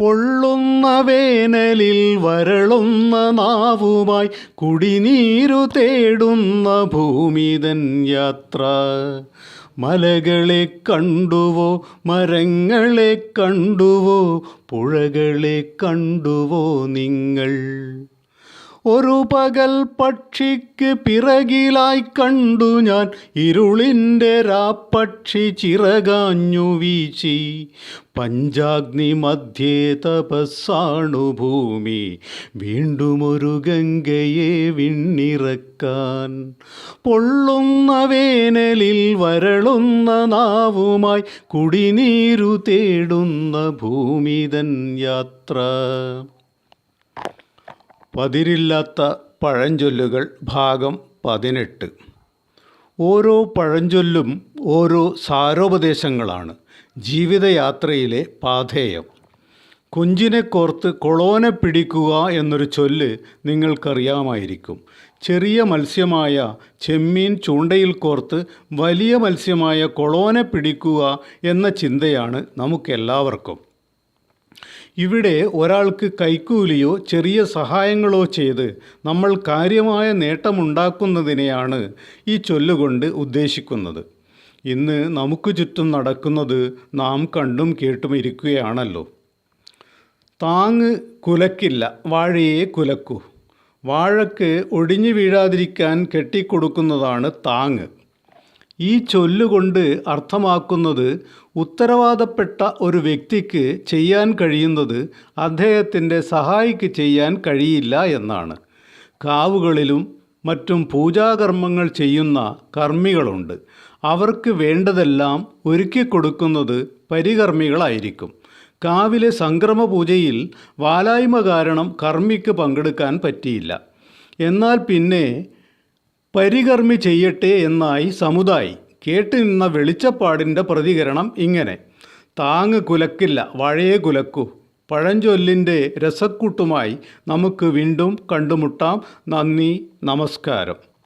പൊള്ളുന്ന വേനലിൽ വരളുന്ന നാവുമായി കുടിനീരു തേടുന്ന ഭൂമിതൻ യാത്ര. മലകളെ കണ്ടുവോ മരങ്ങളെ കണ്ടുവോ പുഴകളെ കണ്ടുവോ നിങ്ങൾ? ഒരു പകൽ പക്ഷിക്ക് പിറകിലായി കണ്ടു ഞാൻ. ഇരുളിന്റെ രാപ്പക്ഷി ചിറകാഞ്ഞു വീശി. പഞ്ചാഗ്നി മധ്യേ തപസ്സാണു ഭൂമി. വീണ്ടും ഒരു ഗംഗയെ വിണ്ണിറക്കാൻ. പൊള്ളുന്ന വേനലിൽ വരളുന്ന നാവുമായി കുടിനീരു തേടുന്ന ഭൂമിതൻ യാത്ര. പതിരില്ലാത്ത പഴഞ്ചൊല്ലുകൾ ഭാഗം പതിനെട്ട്. ഓരോ പഴഞ്ചൊല്ലും ഓരോ സാരോപദേശങ്ങളാണ്. ജീവിതയാത്രയിലെ പാഥേയം. കുഞ്ചിനെ കോർത്ത് കൊളോനെ പിടിക്കുക എന്നൊരു ചൊല്ല് നിങ്ങൾക്കറിയാമായിരിക്കും. ചെറിയ മത്സ്യമായ ചെമ്മീൻ ചൂണ്ടയിൽ കോർത്ത് വലിയ മത്സ്യമായ കൊളോനെ പിടിക്കുക എന്ന ചിന്തയാണ് നമുക്കെല്ലാവർക്കും. ഇവിടെ ഒരാൾക്ക് കൈക്കൂലിയോ ചെറിയ സഹായങ്ങളോ ചെയ്ത് നമ്മൾ കാര്യമായ നേട്ടമുണ്ടാക്കുന്നതിനെയാണ് ഈ ചൊല്ലുകൊണ്ട് ഉദ്ദേശിക്കുന്നത്. ഇന്ന് നമുക്ക് ചുറ്റും നടക്കുന്നത് നാം കണ്ടും കേട്ടും ഇരിക്കുകയാണല്ലോ. താങ്ങ് കുലക്കില്ല വാഴയെ കുലക്കൂ. വാഴക്ക് ഒടിഞ്ഞു വീഴാതിരിക്കാൻ കെട്ടിക്കൊടുക്കുന്നതാണ് താങ്ങ്. ഈ ചൊല്ലുകൊണ്ട് അർത്ഥമാക്കുന്നത് ഉത്തരവാദപ്പെട്ട ഒരു വ്യക്തിക്ക് ചെയ്യാൻ കഴിയുന്നത് അദ്ദേഹത്തിന്റെ സഹായിക്ക് ചെയ്യാൻ കഴിയില്ല എന്നാണ്. കാവുകളിലും മറ്റും പൂജാകർമ്മങ്ങൾ ചെയ്യുന്ന കർമ്മികളുണ്ട്. അവർക്ക് വേണ്ടതെല്ലാം ഒരുക്കി കൊടുക്കുന്നത് പരികർമ്മികളായിരിക്കും. കാവിലെ സംക്രമ പൂജയിൽ വാലായ്മ കാരണം കർമ്മിക്ക് പങ്കെടുക്കാൻ പറ്റിയില്ല. എന്നാൽ പിന്നെ പരികർമ്മി ചെയ്യട്ടെ എന്നായി സമുദായി. കേട്ടുനിന്ന വെളിച്ചപ്പാടിന്റെ പ്രതികരണം ഇങ്ങനെ. താങ്ങ് കുലക്കില്ല വഴയെ കുലക്കൂ. പഴഞ്ചൊല്ലിന്റെ രസക്കൂട്ടുമായി നമുക്ക് വീണ്ടും കണ്ടുമുട്ടാം. നന്ദി നമസ്കാരം.